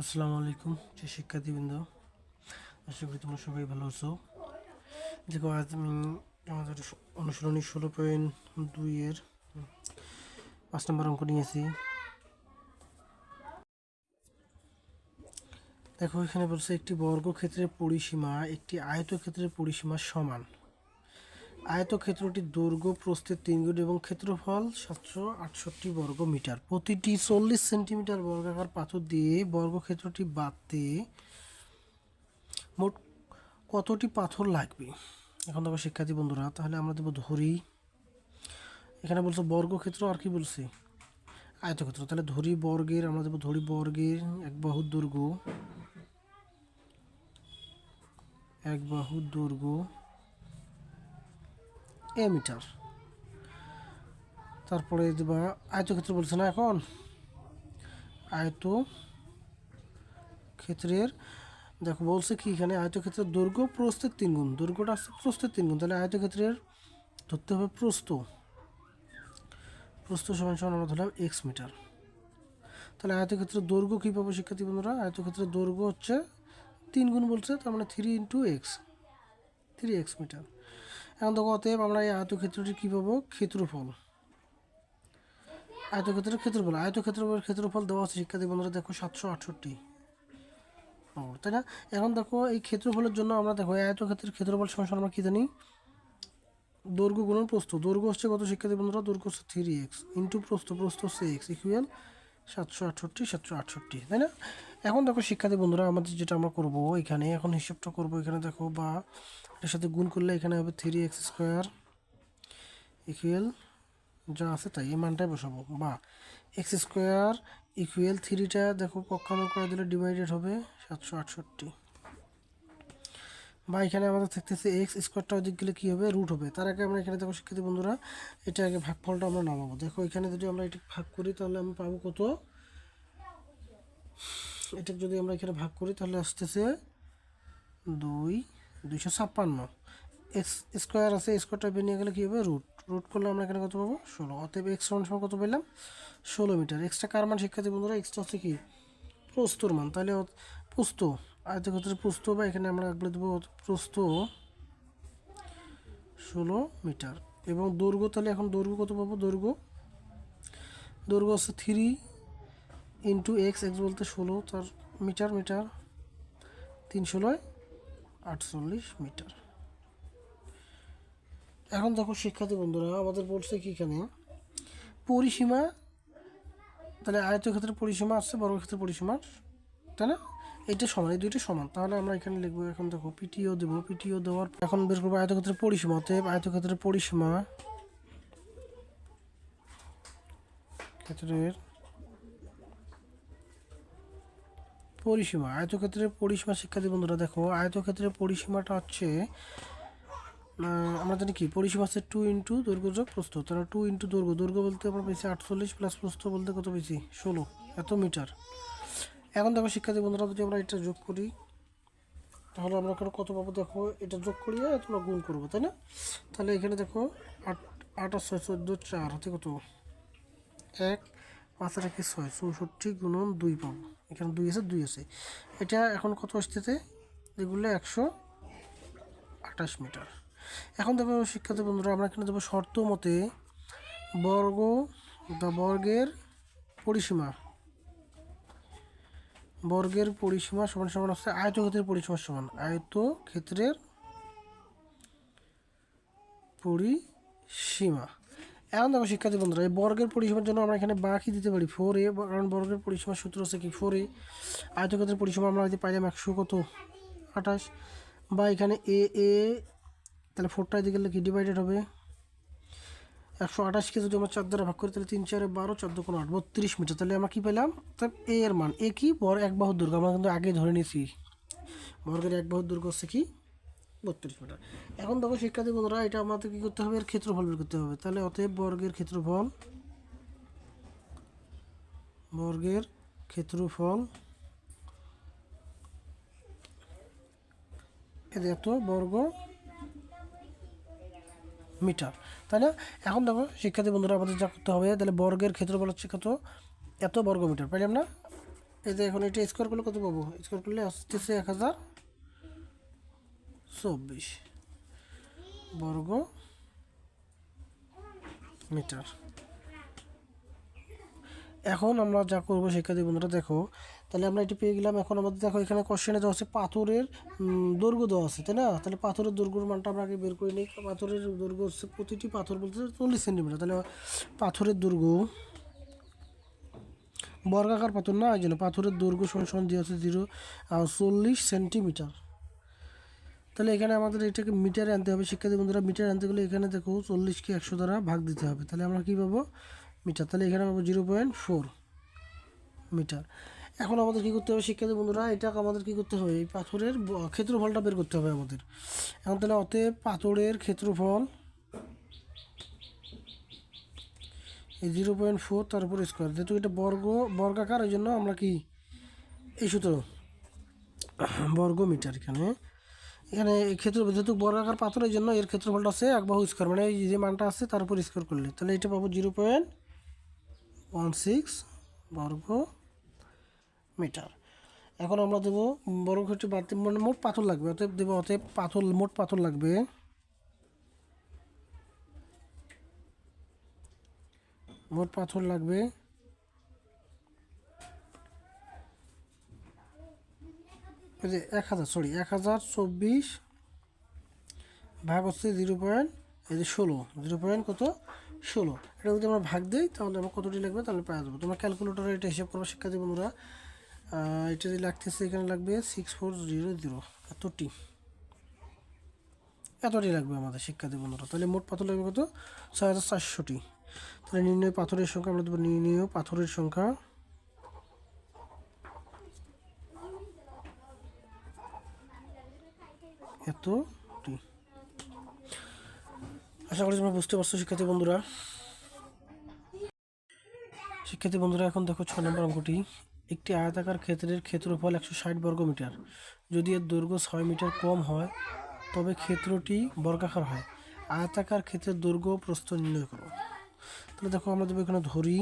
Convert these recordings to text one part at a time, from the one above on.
আসসালামু আলাইকুম যে শিক্ষার্থীবৃন্দ। আশা করি তোমরা সবাই ভালো আছো। দেখো, আজ আমি আমাদের অনুশীলনী ষোলো পয়েন্ট দুইয়ের পাঁচ নম্বর অঙ্ক নিয়েছি। দেখো, এখানে বলছে একটি বর্গক্ষেত্রের পরিসীমা একটি আয়তক্ষেত্রের পরিসীমা সমান। আয়তক্ষেত্রটির দৈর্ঘ্য প্রস্থের তিন গুণ এবং ক্ষেত্রফল সাতশো আটষট্টি বর্গ মিটার। প্রতিটি চল্লিশ সেন্টিমিটার বর্গাকার পাথর দিয়ে বর্গক্ষেত্রটি বাঁধতে মোট কতটি পাথর লাগবে? এখন দেখো শিক্ষার্থী বন্ধুরা, তাহলে আমরা দেবো ধরি। এখানে বলছে বর্গক্ষেত্র, আর কি বলছে? আয়তক্ষেত্র। তাহলে ধরি বর্গের, আমরা দেবো ধরি বর্গের এক বাহুর দৈর্ঘ্য এক বাহুর দৈর্ঘ্য এ মিটার। তারপরে দেবা আয়তক্ষেত্র বলছে না এখন? আয়ত ক্ষেত্রের, দেখো বলছে কি এখানে আয়তক্ষেত্রের দৈর্ঘ্য প্রস্থের তিন গুণ। দৈর্ঘ্যটা আসছে প্রস্থের তিন গুণ। তাহলে আয়তক্ষেত্রের ধরতে হবে প্রস্থ। প্রস্থ সমান সমান আমরা ধরলাম এক্স মিটার। তাহলে আয়তক্ষেত্রের দৈর্ঘ্য কী পাবো শিক্ষার্থী বন্ধুরা? আয়তক্ষেত্রের দৈর্ঘ্য হচ্ছে তিন গুণ বলছে, তার মানে three into x three x metre. এখন দেখো, অতএব আমরা এই আয়তক্ষেত্রটি কী পাবো? ক্ষেত্রফল। আয়তক্ষেত্রের ক্ষেত্রফল। আয়তক্ষেত্রের ক্ষেত্রফল দেওয়া আছে, শিক্ষার্থী বন্ধুরা, দেখো সাতশো আটষট্টি। তাই না? এখন দেখো, এই ক্ষেত্রফলের জন্য আমরা দেখো আয়তক্ষেত্রের ক্ষেত্রফল সমান আমরা কী জানি? দৈর্ঘ্য গুণন প্রস্থ। দৈর্ঘ্য হচ্ছে কত, শিক্ষার্থী বন্ধুরা? দৈর্ঘ্য হচ্ছে থ্রি এক্স ইন্টু প্রস্থ প্রস্থ হচ্ছে এক্স ইকুয়াল সাতশো আটষট্টি সাতশো আটষট্টি, তাই না? এখন দেখো, শিক্ষার্থী বন্ধুরা, আমাদের যেটা আমরা করব, এখানে এখন হিসেবটা করব। এখানে দেখো, বা এটার সাথে গুণ করলে এখানে হবে থ্রি এক্স স্কোয়ার ইকুয়েল যা আছে তাই, এই মানটাই বসাবো। বা এক্স স্কোয়ার ইকুয়েল থ্রিটা দেখো পক্ষান্তর করে দিলে ডিভাইডেড হবে সাতশো আটষট্টি। বা এখানে আমাদের থাকতেছে এক্স স্কোয়ারটা ওদিক গেলে কী হবে? রুট হবে। তার আগে আমরা এখানে দেখো, শিক্ষার্থী বন্ধুরা, এটা আগে ভাগফলটা আমরা নামাবো। দেখো, এখানে যদি আমরা এটা ভাগ করি, তাহলে আমরা পাবো কত? এটা যদি আমরা এখানে ভাগ করি, তাহলে আসতেছে দুই, দুইশো ছাপ্পান্ন। এক্স স্কোয়ার আছে স্কোয়ারটা বেরিয়ে গেলে কী হবে? রুট রুট করলে আমরা এখানে কত পাবো? ষোলো। অতএব এক্স সমান সমান কত পেলাম? ষোলো মিটার। এক্সট্রা কার মান, শিক্ষার্থী বন্ধুরা? এক্সট্রা হচ্ছে কি? প্রস্তর মান। তাহলে প্রস্ত আয়তক্ষেত্রের প্রস্ত বা এখানে আমরা বলে দেবো প্রস্ত ষোলো মিটার। এবং দৈর্ঘ্য, তাহলে এখন দৈর্ঘ্য কত পাবো? দৈর্ঘ্য? দৈর্ঘ্য হচ্ছে থ্রি ইন্টু এক্স এক্স বলতে ষোলো, তার মিটার মিটার তিন ষোলোয় আটচল্লিশ মিটার। এখন দেখো শিক্ষার্থী বন্ধুরা, আমাদের বলছে কি এখানে? পরিসীমা, তাহলে আয়তক্ষেত্রের পরিসীমা আসছে বর্গক্ষেত্রের পরিসীমা তাই না? এইটা সমান, এই দুইটা সমান। তাহলে আমরা এখানে লিখব, এখন দেখো পিটিও দেবো। পিটিও দেওয়ার এখন বের করব আয়তক্ষেত্রের পরিসীমা, অতএব আয়তক্ষেত্রের পরিসীমা ক্ষেত্রের পরিসীমা, আয়তক্ষেত্রের পরিসীমা শিক্ষার্থী বন্ধুরা, দেখো আয়তক্ষেত্রের পরিসীমাটা হচ্ছে আমরা জানি কি? পরিসীমা হচ্ছে টু ইন্টু দৈর্ঘ্য যোগ প্রস্থ। তাহলে টু ইন্টু দৈর্ঘ্য দৈর্ঘ্য বলতে আমরা পেয়েছি আটচল্লিশ প্লাস প্রস্থ বলতে কত পেয়েছি? ষোলো। এত মিটার এখন দেখো শিক্ষার্থী বন্ধুরা, যদি আমরা এটা যোগ করি, তাহলে আমরা এখানে কত পাবো দেখো? এটা যোগ করিয়ে তোমরা গুণ করব, তাই না? তাহলে এখানে দেখো আট আট আর ছয়, চোদ্দ, চার হাতে কত? এক, পাঁচ আর একে ছয়, চৌষট্টি গুণন দুই পাবো। এখানে দুই আছে দুই আছে। এটা এখন কত আসতেছে? এগুলো একশো আঠাশ মিটার। এখন দেখো শিক্ষার্থী বন্ধুরা, আমরা এখানে দেবো শর্ত মতে বর্গ বা বর্গের পরিসীমা বর্গের পরিসীমা সমান সমান হচ্ছে আয়তক্ষেত্রের পরিসীমা সমান। আয়ত ক্ষেত্রের পরিসীমা। এখন দেখো শিক্ষার্থী বন্ধুরা, এই বর্গের পরিসীমার জন্য আমরা এখানে বাকি দিতে পারি ফোর এ কারণ বর্গের পরিসীমার সূত্র হচ্ছে কি ফোর এ আয়তক্ষেত্রের পরিসীমা আমরা যদি পাইলাম একশো কত? আঠাশ। বা এখানে এ এ তাহলে ফোরটা এদিকে গেলে কি ডিভাইডেড হবে। একশো আঠাশকে যদি আমরা চার দ্বারা ভাগ করি তাহলে তিন, চারে বারো চোদ্দ কোনো আট, বত্রিশ মিটার। তাহলে আমরা কী পেলাম? তাহলে এ এর মান, এ কি? বর এক বাহুর দুর্গ আমরা কিন্তু আগে ধরে নিয়েছি। বর্গের এক বাহুর দুর্গ হচ্ছে কি? বত্রিশ মিটার। এখন দেখো শিক্ষার্থী বন্ধুরা, এটা আমাদের কী করতে হবে? এর ক্ষেত্রফল বের করতে হবে। তাহলে অতএব বর্গের ক্ষেত্রফল বর্গের ক্ষেত্রফল এত বর্গ মিটার। তাই না? এখন দেখো, শিক্ষার্থী বন্ধুরা, আমাদের যা করতে হবে, তাহলে বর্গের ক্ষেত্রফল হচ্ছে কত? এত বর্গ মিটার, পাইলাম না? এই যে এখন এটা স্কোয়ার করলে কত পাবো? স্কোয়ার করলে আসতেছে এক হাজার চব্বিশ বর্গ মিটার। এখন আমরা যা করব, শিক্ষার্থী বন্ধুরা, দেখো তাহলে আমরা এটি পেয়ে গেলাম। এখন আমাদের দেখো এখানে কোশ্চেনে দেওয়া আছে, পাথরের দৈর্ঘ্য দেওয়া আছে, তাই না? তাহলে পাথরের দৈর্ঘ্যর মানটা আমরা আগে বের করে নিই। পাথরের দৈর্ঘ্য হচ্ছে প্রতিটি পাথর বলতে চল্লিশ সেন্টিমিটার তাহলে পাথরের দৈর্ঘ্য বর্গাকার পাথর না? এই জন্য পাথরের দৈর্ঘ্য সমান দিয়ে আছে জিরো চল্লিশ সেন্টিমিটার তাহলে এখানে আমাদের এটাকে মিটারে আনতে হবে। শিক্ষার্থী বন্ধুরা মিটার আনতে গেলে এখানে দেখো চল্লিশকে একশো দ্বারা ভাগ দিতে হবে। তাহলে আমরা কী পাবো? মিটার তাহলে এখানে পাবো জিরো পয়েন্ট ফোর মিটার এখন আমাদের কী করতে হবে, শিক্ষার্থী বন্ধুরা, এটা আমাদের কী করতে হবে? এই পাথরের ক্ষেত্রফলটা বের করতে হবে আমাদের। এখন তাহলে অতএব পাথরের ক্ষেত্রফল এই জিরো পয়েন্ট ফোর তার উপর স্কোয়ার যেহেতু এটা বর্গ, বর্গাকার ওই জন্য আমরা কি? এই সূত্র বর্গ মিটার এখানে। এখানে ক্ষেত্র, যেহেতু বর্গাকার পাথরের জন্য এর ক্ষেত্রফলটা আছে এক বাহু স্কোয়ার মানে এই যে মানটা আছে তার উপর স্কোয়ার করলে। তাহলে এটা পাবো জিরো পয়েন্ট ওয়ান সিক্স বর্গ মিটার। এখন আমরা দেবো বর্গ ক্ষেত্রে বাড়তে মানে মোট পাথর লাগবে, অতএব দেবো অতএব পাথর, মোট পাথর লাগবে। মোট পাথর লাগবে যে এক হাজার সরি এক হাজার চব্বিশ ভাগ হচ্ছে জিরো পয়েন্ট, এই যে ষোলো, জিরো পয়েন্ট কত? ষোলো। এটা যদি আমরা ভাগ দিই, তাহলে আমরা কতটি লাগবে? তাহলে পাওয়া যাব। তোমরা ক্যালকুলেটরে এটা হিসাব করব, শিক্ষার্থী বন্ধুরা। এটা যে লাগতেছে, এখানে লাগবে সিক্স ফোর জিরো জিরো এতটি। এতটি লাগবে আমাদের শিক্ষার্থী বন্ধুরা তাহলে মোট পাথর লাগবে কত? ছয় হাজার চারশোটি। তাহলে নির্ণয় পাথরের সংখ্যা আমরা দেবো, নির্ণয় পাথরের সংখ্যা এতটি। আশা করি তোমরা বুঝতে পারছ, শিক্ষার্থী বন্ধুরা। শিক্ষার্থী বন্ধুরা, এখন দেখো ছ নম্বর অঙ্কটি। একটি আয়তাকার ক্ষেত্রের ক্ষেত্রফল একশো ষাট বর্গ মিটার যদি এর দৈর্ঘ্য ছয় মিটার কম হয়, তবে ক্ষেত্রটি বর্গাকার হয়। আয়তাকার ক্ষেত্রের দৈর্ঘ্য প্রস্থ নির্ণয় করো। তাহলে দেখো আমরা দেবো এখানে ধরি।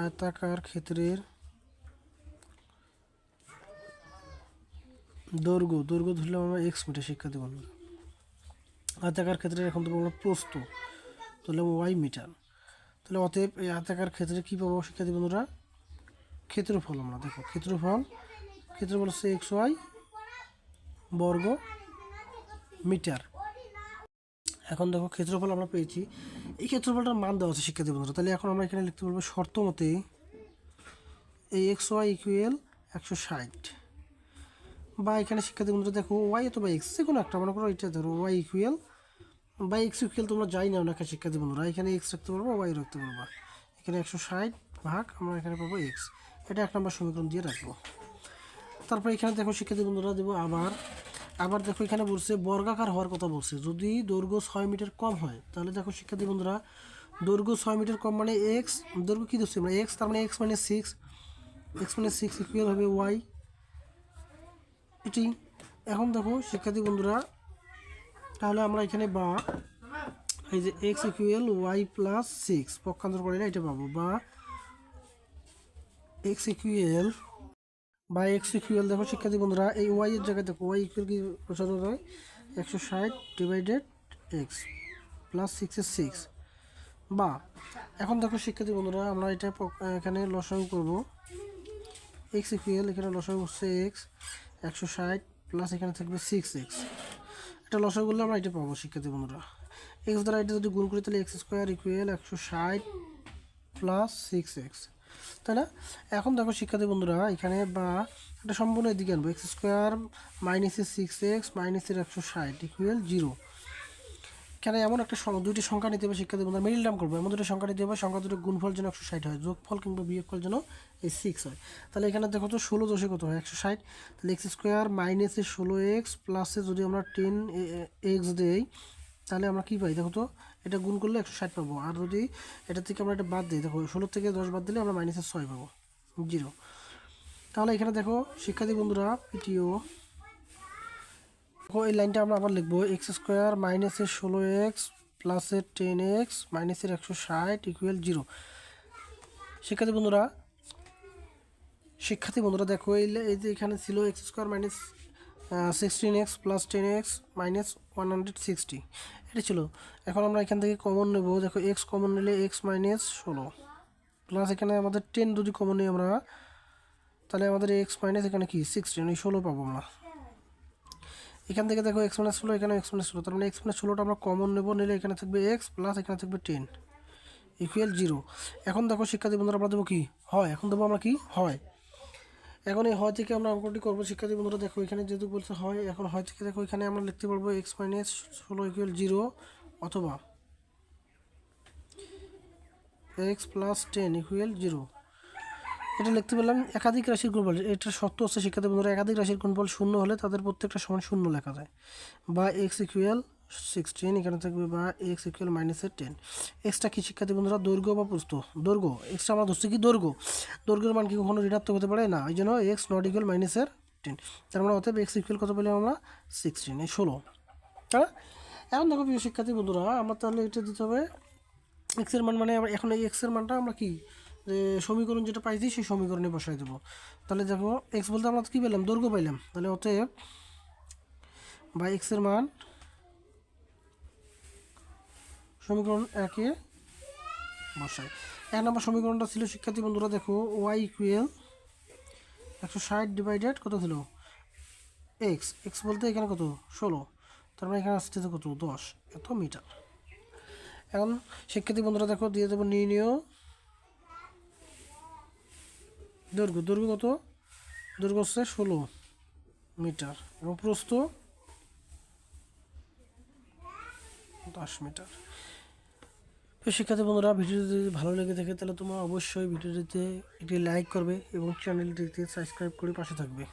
আয়তাকার ক্ষেত্রের দৈর্ঘ্য দৈর্ঘ্য ধরলাম আমরা এক্স মিটার, শিক্ষার্থী বন্ধুরা। আয়তাকার ক্ষেত্রে এখন দেবো আমরা প্রস্থ ধরলাম ওয়াই মিটার। তাহলে অতএব এই আয়তাকার ক্ষেত্রে কী পাবো শিক্ষার্থী বন্ধুরা? ক্ষেত্রফল আমরা, দেখো, ক্ষেত্রফল। ক্ষেত্রফল হচ্ছে এক্স ওয়াই বর্গ মিটার। এখন দেখো ক্ষেত্রফল আমরা পেয়েছি। এই ক্ষেত্রফলটার মান দেওয়া আছে শিক্ষার্থী বন্ধুরা। তাহলে এখন আমরা এখানে লিখতে পারব শর্ত মতে এই এক্স ওয়াই ইকুয়েল একশো ষাট। বা এখানে শিক্ষার্থী বন্ধুরা, দেখো ওয়াই অথবা এক্স যে কোনো একটা, মনে করো এটা ধরো ওয়াই ইকুয়েল বা এক্স ইকুয়েল তোমরা যাই না ওনাকে শিক্ষার্থী বন্ধুরা এখানে এক্স রাখতে পারব ওয়াই রাখতে পারব। এখানে একশো ষাট ভাগ আমরা এখানে পাবো এক্স এটা এক নম্বর সমীকরণ দিয়ে রাখব। তারপর এখানে দেখো শিক্ষার্থী বন্ধুরা, দেবো আবার। আবার দেখো এখানে বলছে, বর্গাকার হওয়ার কথা বলছে। যদি দৈর্ঘ্য ছয় মিটার কম হয়, তাহলে দেখো শিক্ষার্থী বন্ধুরা, দৈর্ঘ্য ছয় মিটার কম মানে এক্স দৈর্ঘ্য কী ধরছি আমরা? এক্স তার মানে এক্স মানে সিক্স এক্স মানে সিক্স ইকুয়াল হবে ওয়াই এটি। এখন দেখো শিক্ষার্থী বন্ধুরা তাহলে আমরা এখানে বা, এই যে x equal y plus six পক্ষান্তর করে না এটা পাবো। বা এক্স ইকুয়াল বা এক্স ইকুয়াল দেখো শিক্ষার্থী বন্ধুরা, এই ওয়াই এর জায়গায় দেখো ওয়াই ইকুয়াল কি বসানো যায় একশো ষাট ডিভাইডেড এক্স প্লাস সিক্সের সিক্স বা, এখন দেখো শিক্ষার্থী বন্ধুরা, আমরা এটা এখানে লসাগু করব। এক্স ইকুয়াল এখানে লসাগু হচ্ছে এক্স একশো ষাট প্লাস এখানে থাকবে সিক্স এক্স এটা লসাগু করলে আমরা এটা পাবো শিক্ষার্থী বন্ধুরা। এক্স দ্বারা এটা যদি গুণ করি, তাহলে এক্স স্কোয়ার ইকুয়াল একশো ষাট প্লাস সিক্স এক্স তাই না এখন দেখো শিক্ষার্থী বন্ধুরা, এখানে বা এটা সম্পূর্ণ এদিকে আনব। এক্স স্কোয়ার মাইনাসের সিক্স এক্স মাইনাসের একশো ষাট ইকুয়াল জিরো এখানে এমন একটা দুইটি সংখ্যা নিতে হবে শিক্ষার্থী বন্ধুরা মিডিল টার্ম করব। এমন দুটো সংখ্যা নিতে হবে, সংখ্যা দুটো গুণফল যেন একশো ষাট হয়। যোগফল কিংবা বিয়োগফল যেন এই সিক্স হয়। তাহলে এখানে দেখো তো ষোলো দশে কত হয়? একশো ষাট। তাহলে এক্স স্কোয়ার মাইনাসে ষোলো এক্স প্লাসে যদি আমরা টেন এক্স দেই, তাহলে আমরা কী পাই? দেখো তো, এটা গুণ করলে একশো ষাট পাবো। আর যদি এটা থেকে আমরা এটা বাদ দিই, দেখো ষোলো থেকে দশ বাদ দিলে আমরা মাইনাসে ছয় পাবো। জিরো তাহলে এখানে দেখো, শিক্ষার্থী বন্ধুরা পিটিও এই লাইনটা আমরা আবার লিখব, এক্স স্কোয়ার মাইনাসের ষোলো এক্স প্লাস প্লাসের টেন এক্স মাইনাসের একশো ষাট ইকুয়াল জিরো শিক্ষার্থী বন্ধুরা শিক্ষার্থী বন্ধুরা দেখো, এই এই যে এখানে ছিল x square minus sixteen x plus ten x minus one hundred sixty এটা ছিল। এখন আমরা এখান থেকে কমন নেব। দেখো, এক্স কমন নিলে এক্স মাইনাস ষোলো। প্লাস এখানে আমাদের টেন যদি কমন নিই আমরা, তাহলে আমাদের এক্স মাইনাস এখানে কি? সিক্সটিন এই ষোলো পাবো আমরা। এখান থেকে দেখো এক্স মাইনাস ষোলো এখানে এক্স মাইনাস ষোলো। তার মানে এক্স মাইনাস ষোলোটা আমরা কমন নেব, নিলে এখানে থাকবে এক্স প্লাস এখানে থাকবে টেন ইকুয়াল জিরো এখন দেখো শিক্ষার্থী বন্ধুরা, আমরা দেবো কি? হয়। এখন দেবো আমরা কি? হয়। এখন এই হয় থেকে আমরা অঙ্কটি করব। শিক্ষার্থী বন্ধুরা, দেখো এখানে যেহেতু বলছে হয়, এখন হয় থেকে দেখো এখানে আমরা লিখতে পারব এক্স মাইনাস ষোলো ইকুয়াল জিরো অথবা x plus ten equal zero এটা লিখতে পারলাম একাধিক রাশির গুণফল এটা সত্য হচ্ছে শিক্ষার্থী বন্ধুরা, একাধিক রাশির গুণফল শূন্য হলে তাদের প্রত্যেকটা সমান শূন্য লেখা যায়। বা এক্স ইকুয়াল সিক্সটিন এখানে থাকবে বা এক্স ইকুয়াল মাইনাসের টেন এক্সটা কি শিক্ষার্থী বন্ধুরা? দৈর্ঘ্য বা প্রস্থ? দৈর্ঘ্য। এক্সটা আমরা ধরছি কি দৈর্ঘ্য? দৈর্ঘ্যের মান কি কখনো ঋণাত্মক হতে পারে? না, এই জন্য এক্স নট ইকুয়াল মাইনাসের টেন তার মানে অতএব এক্স ইকুয়াল কত পেলাম আমরা? সিক্সটিন এই ষোলো। হ্যাঁ? এখন দেখো প্রিয় শিক্ষার্থী বন্ধুরা, আমরা তাহলে এটা দিতে হবে। এক্সের মান মানে এখন এই এক্সের মানটা আমরা কি? সমীকরণ যেটা পাইছি, সেই সমীকরণে বসাই দেবো। তাহলে দেখো এক্স বলতে আমরা কী পেলাম? দৈর্ঘ্য পাইলাম। তাহলে অতএব বা এক্সের মান সমীকরণ একে বসাই এক নম্বর সমীকরণটা ছিল, শিক্ষার্থী বন্ধুরা, দেখো ওয়াই ইকুয়েল একশো ষাট ডিভাইডেড কত ছিল? এক্স এক্স বলতে এখানে কত? ষোলো। তার মানে এখানে আসতেছে কত? দশ। এত মিটার। এখন শিক্ষার্থী বন্ধুরা, দেখো, দিয়ে দেবো নির্ণয়। দৈর্ঘ্য দৈর্ঘ্য কত? দৈর্ঘ্য হচ্ছে ষোলো মিটার এবং প্রস্থ দশ মিটার। তো শিক্ষার্থী বন্ধুরা, ভিডিওটি যদি ভালো লেগে থাকে, তাহলে তোমরা অবশ্যই ভিডিওটিতে একটি লাইক করবে এবং চ্যানেলটিতে সাবস্ক্রাইব করে পাশে থাকবে।